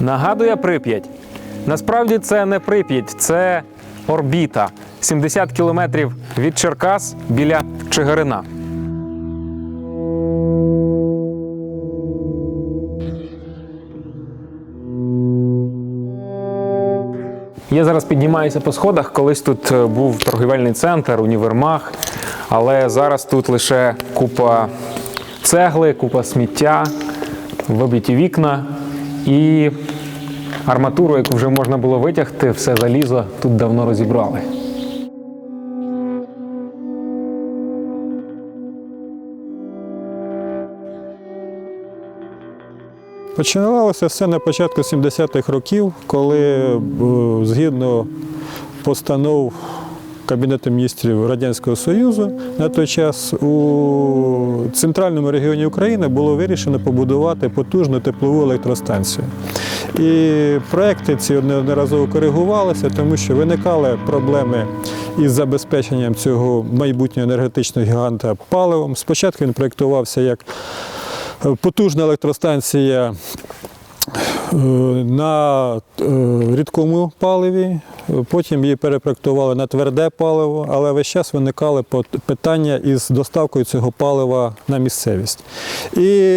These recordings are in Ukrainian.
Нагадує Прип'ять. Насправді це не Прип'ять, це орбіта. 70 кілометрів від Черкас біля Чигирина. Я зараз піднімаюся по сходах. Колись тут е, був торгівельний центр, універмаг, але зараз тут лише купа цегли, купа сміття, вибиті вікна і арматуру, яку вже можна було витягти, все залізо тут давно розібрали. Починалося все на початку 70-х років, коли е, згідно постанов Кабінету міністрів Радянського Союзу на той час у центральному регіоні України було вирішено побудувати потужну теплову електростанцію. І проекти ці неодноразово коригувалися, тому що виникали проблеми із забезпеченням цього майбутнього енергетичного гіганта паливом. Спочатку він проєктувався як е, потужна електростанція е, на е, рідкому паливі, потім її перепроектували на тверде паливо, але весь час виникали питання із доставкою цього палива на місцевість. І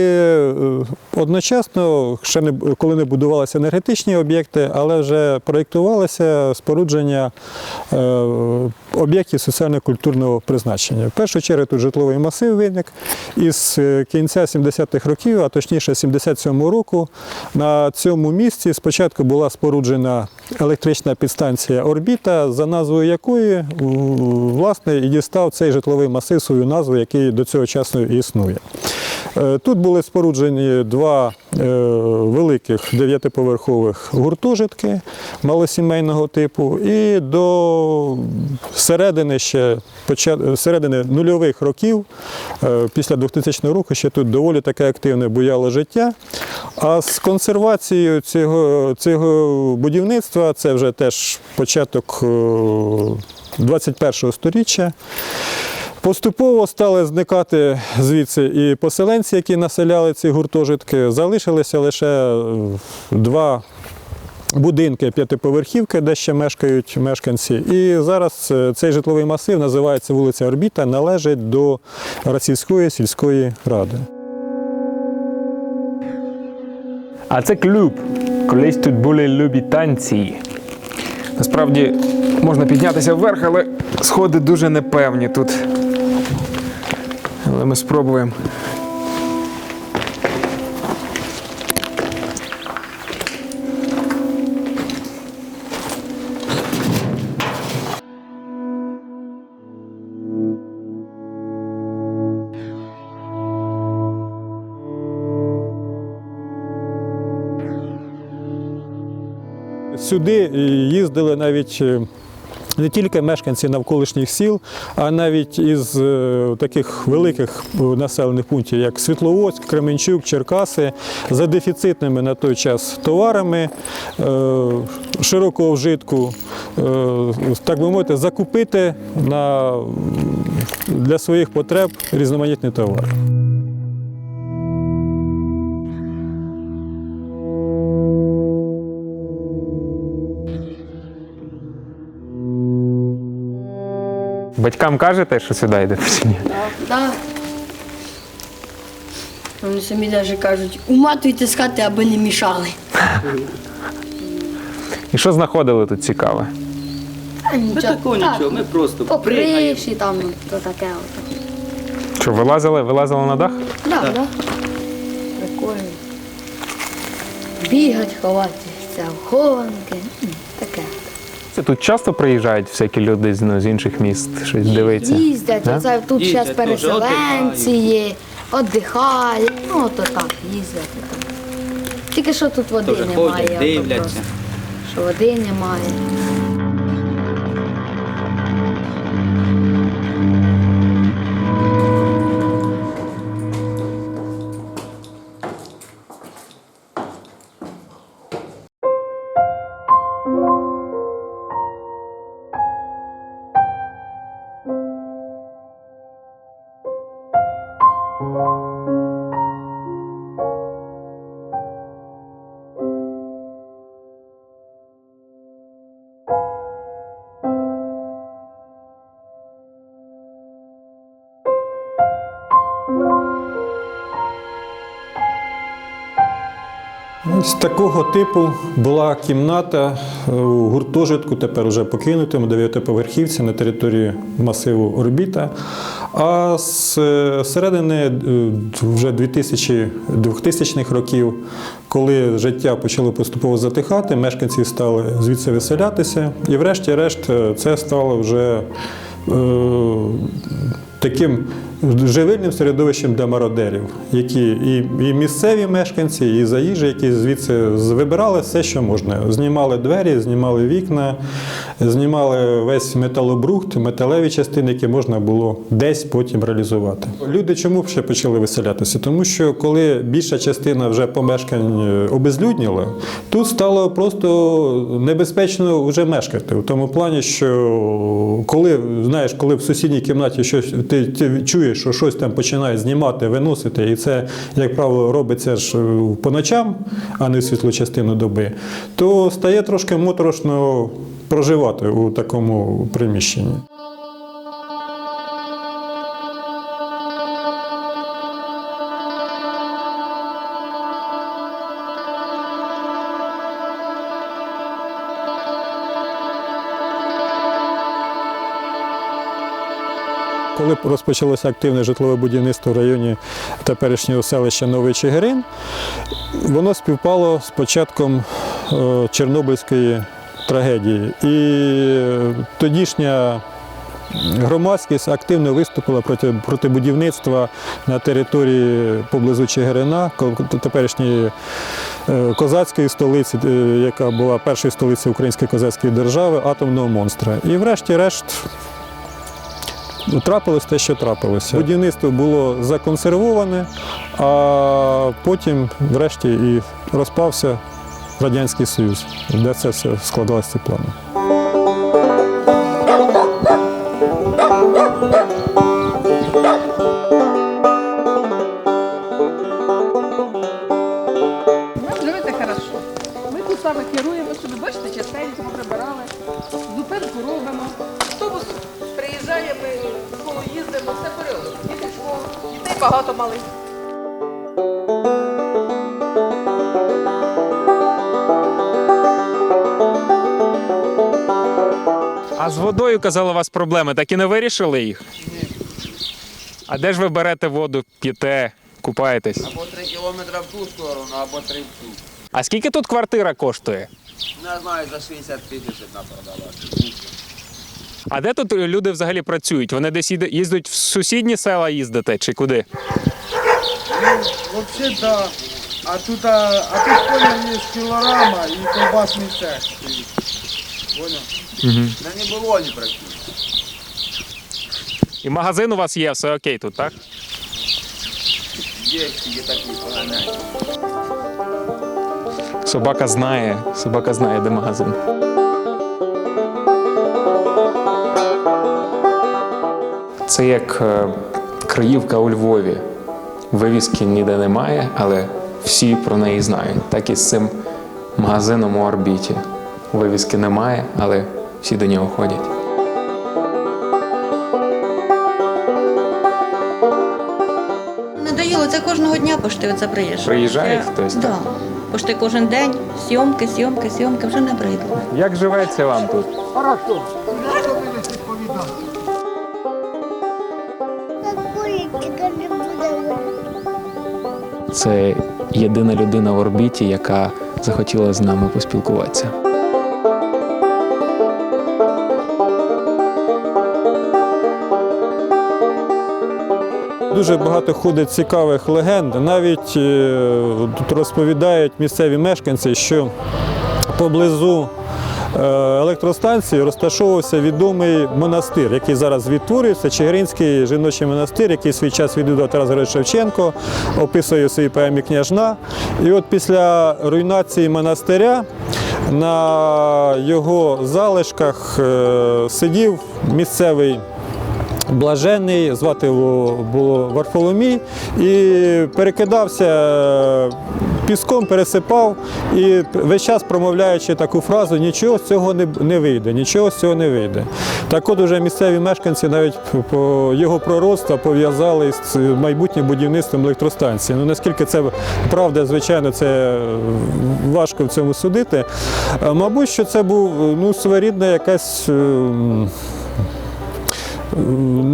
одночасно, ще не коли не будувалися енергетичні об'єкти, але вже проєктувалося спорудження е, об'єктів соціально-культурного призначення. В першу чергу тут житловий масив виник із е, кінця 70-х років, а точніше 77-го року, на цьому місці спочатку була споруджена електрична підстанція Орбіта, за назвою якої власне і дістав цей житловий масив свою назву, який до цього часу існує. Е, Тут були споруджені два е, великих дев'ятиповерхових гуртожитки малосімейного типу, і до середини ще середини нульових років, е, після 2000 року, ще тут доволі таке активне буяло життя. А з консервацією цього, цього будівництва, це вже теж початок е, 21-го сторіччя. Поступово стали зникати звідси і поселенці, які населяли ці гуртожитки. Залишилися лише е, два будинки п'ятиповерхівки, де ще мешкають мешканці. І зараз е, цей житловий масив називається вулиця Орбіта, належить до Рацівської сільської ради. А це клуб. Колись тут були любі танці. Насправді можна піднятися вверх, але сходи дуже непевні тут. Але ми спробуємо. Сюди їздили навіть е, не тільки мешканці навколишніх сіл, а навіть із е, таких великих е, населених пунктів, як Світловодськ, Кременчук, Черкаси, за дефіцитними на той час товарами е, широкого вжитку, так би мовити, закупити на, для своїх потреб різноманітні товари. Батькам кажете, що сюди йдете чи ні? Да. Вони самі навіть кажуть, уматуйте з хати, аби не мішали. І що знаходили тут цікаве? А Ми нічого. такого нічого, ми просто пригаємо. криші там, то таке. от. Що, вилазили, вилазили на дах? Да, да. Прикольно. Бігать, ховатися, в хованки. м, Таке. Тут часто приїжджають всякі люди з, ну, з інших міст, щось дивиться. Їздять, Да? оце тут Їздять зараз дуже, переселенці є, віддихають, ну то так, їздять. Тільки що тут води Теж немає. ходять, дивляться. просто, Що води немає. З такого типу була кімната е, у гуртожитку, тепер вже покинутому дев'ятиповерхівці на території масиву Орбіта. А з е, середини е, вже 2000 2000-х років, коли життя почало поступово затихати, мешканці стали звідси виселятися, і врешті-решт це стало вже е, таким живильним середовищем для мародерів, які і, і місцеві мешканці, і заїжджі, які звідси вибирали все, що можна. Знімали двері, знімали вікна, знімали весь металобрухт, металеві частини, які можна було десь потім реалізувати. Люди чому ще почали виселятися? Тому що коли більша частина вже помешкань е, обезлюдніла, тут стало просто небезпечно вже мешкати. В тому плані, що коли знаєш, коли в сусідній кімнаті щось ти, ти чуєш, що щось там починає знімати, виносити, і це, як правило, робиться ж е, по ночам, а не в світлу частину доби, то стає трошки моторошно проживати у такому приміщенні. Коли розпочалося активне житлове будівництво в районі теперішнього селища Новий Чигирин, воно співпало з початком е, Чорнобильської трагедії. І е, тодішня громадськість активно виступила проти, проти будівництва на території поблизу Чигирина, теперішньої е, козацької столиці, яка була першою столицею Української козацької держави, атомного монстра. І врешті-решт трапилось те, що трапилося. Будівництво було законсервоване, а потім, врешті, і розпався Радянський Союз, де це все складалося ці плани. Все порядок. Діти в школу, дітей багато малих. А з водою, казали, у вас проблеми, так і не вирішили їх? А де ж ви берете воду, п'єте, купаєтесь? Або 3 кілометри в ту сторону, або 3 в ту. А скільки тут квартира коштує? Не знаю, за 60 тисяч одна продавати. А де тут люди взагалі працюють? Вони десь їздять в сусідні села їздите чи куди? Вообще да. А тут, а, а тут понял, есть пилорама и колбасный цех. Понял? На не було ні практично. І магазин у вас є, все окей тут, так? Є є такі погані. Собака знає, собака знає, де магазин. Це як е, Криївка у Львові. Вивіски ніде немає, але всі про неї знають. Так і з цим магазином у орбіті. Вивіски немає, але всі до нього ходять. Надоїло, це кожного дня пошти оце приїжджає. Приїжджає Це- хтось, Да. так? Пошти кожен день, зйомки, зйомки, зйомки, вже не набридло. Як живеться вам тут? Це єдина людина в орбіті, яка захотіла з нами поспілкуватися. Дуже багато ходить цікавих легенд. Навіть е, тут розповідають місцеві мешканці, що поблизу електростанції розташовувався відомий монастир, який зараз відтворюється. Чигиринський жіночий монастир, який свій час відвідав Тарас Григорович Шевченко, описує у своїй поемі княжна. І от після руйнації монастиря на його залишках е, сидів місцевий блажений, звати його було Варфоломій, і перекидався піском пересипав і весь час промовляючи таку фразу, нічого з цього не, не вийде, нічого з цього не вийде. Так от уже місцеві мешканці навіть його пророцтва пов'язали з майбутнім будівництвом електростанції. Ну наскільки це правда, звичайно, це е, важко в цьому судити. Мабуть, що це був ну, своєрідна якась. е,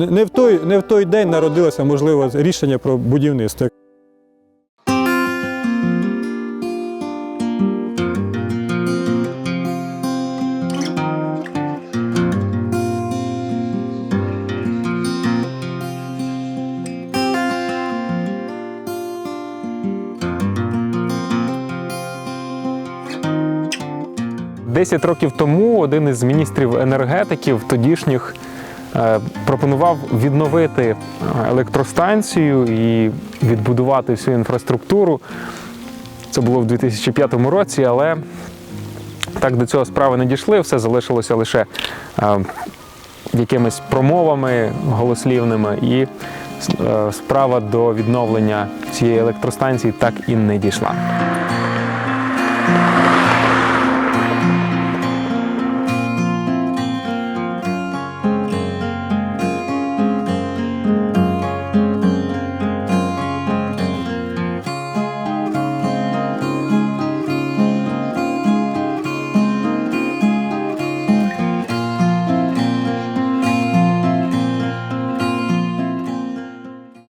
не в той, не в той день народилося можливо рішення про будівництво. Десять років тому один із міністрів енергетиків тодішніх е, пропонував відновити е, електростанцію і відбудувати всю інфраструктуру. Це було в 2005 році, але так до цього справи не дійшли, все залишилося лише е, якимись промовами голослівними, і справа до відновлення цієї електростанції так і не дійшла.